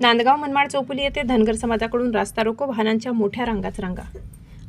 नांदगाव मनमाड चौफुली येथे धनगर समाजाकडून रास्ता रोको वाहनांच्या मोठ्या रांगाच रांगा.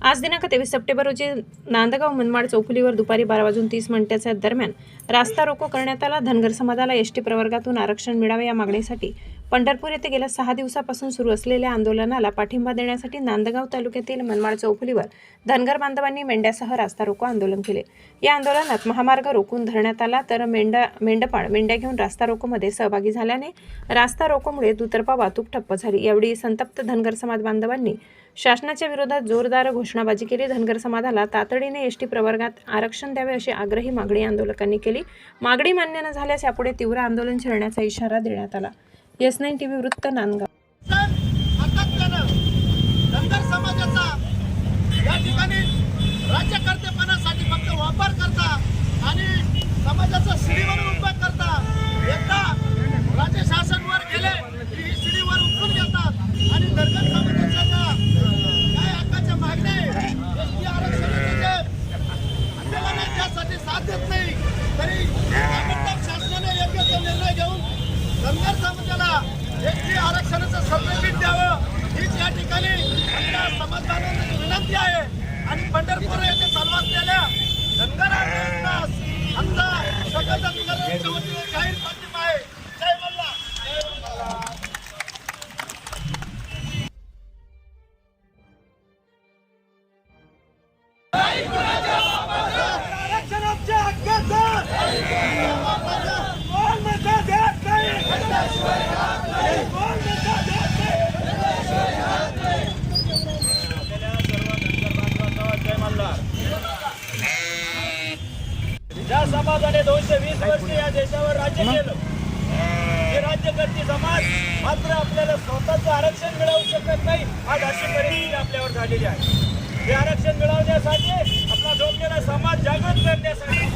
आज दिनांक तेवीस सप्टेंबर रोजी नांदगाव मनमाड चौकुलीवर दुपारी बारा वाजून तीस मिनिटाच्या दरम्यान रास्ता रोको करण्यात आला. धनगर समाजाला एस टी प्रवर्गातून आरक्षण मिळावे या मागणीसाठी पंढरपूर येथे गेल्या सहा दिवसापासून सुरू असलेल्या आंदोलनाला पाठिंबा देण्यासाठी नांदगाव तालुक्यातील मनमाड चौफुलीवर धनगर बांधवांनी मेंढ्यासह रास्ता रोको आंदोलन केले. या आंदोलनात महामार्ग रोखून धरण्यात आला तर मेंढा मेंढपाळ मेंढ्या घेऊन रास्ता रोकोमध्ये सहभागी झाल्याने रास्ता रोकोमुळे दुतर्फा वाहतूक ठप्प झाली. यावेळी संतप्त धनगर समाज बांधवांनी शासनाच्या विरोधात जोरदार घोषणाबाजी केली. धनगर समाजाला तातडीने एसटी प्रवर्गात आरक्षण द्यावे अशी आग्रही मागणी आंदोलकांनी केली. मागणी मान्य न झाल्यास यापुढे तीव्र आंदोलन छेडण्याचा इशारा देण्यात आला. एस नाईन टीव्ही वृत्त नांदगाव. सण सातत्यानं धनगर समाजाचा या ठिकाणी राज्यकर्तेपणासाठी फक्त वापर करता आणि समाजाचा शिडीवर उपयोग करता एकदा राज्य शासनवर गेले की ही शिडीवर उठून घेतात. आणि धनगर समाजाच्या काय हक्काच्या मागण्या आहे, एसटी आरक्षणाचे आंदोलन त्यासाठी साथ देत नाही. तरी ताबडतोब शासनाने योग्य तो निर्णय घेऊन धनगर समाजाला एस आरक्षणाचं संरक्षण द्यावं हीच या ठिकाणी आपल्या समाज बांधवांची विनंती आहे. आणि पंढरपूर समाजाने दोनशे वीस वर्ष या देशावर राज्य केलं. हे राज्यकर्ती समाज मात्र आपल्याला स्वतःचं आरक्षण मिळवू शकत नाही. आज अशी परिस्थिती आपल्यावर झालेली आहे. हे आरक्षण मिळवण्यासाठी आपला झोपलेला समाज जागृत करण्यासाठी.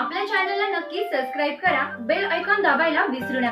आपल्या चॅनलला नक्की सबस्क्राईब करा. बेल ऐकॉन दाबायला विसरू नका.